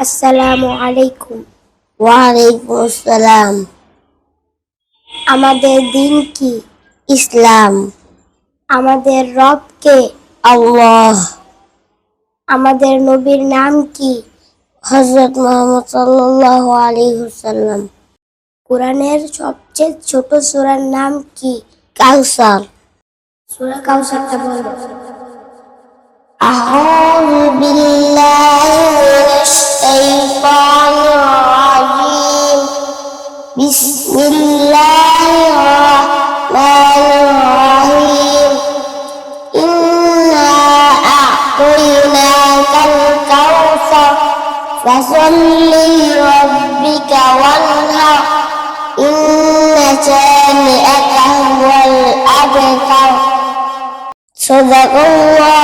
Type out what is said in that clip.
আসসালামু আলাইকুম। ওয়ালাইকুম আসসালাম আমাদের দিন কি? ইসলাম। আমাদের রব কে? আল্লাহ। আমাদের নবীর নাম কি? হজরত মোহাম্মদ সাল্লাল্লাহু আলাইহি ওয়াসাল্লাম। কোরআনের সবচেয়ে ছোট সূরার নাম কি? কাউসার। সূরা কাউসারটা বলো। بسم الله الرحمن الرحيم إنا أعطيناك الكوثر فصل لربك وانهر إن شانئك هو الأبتر صدق الله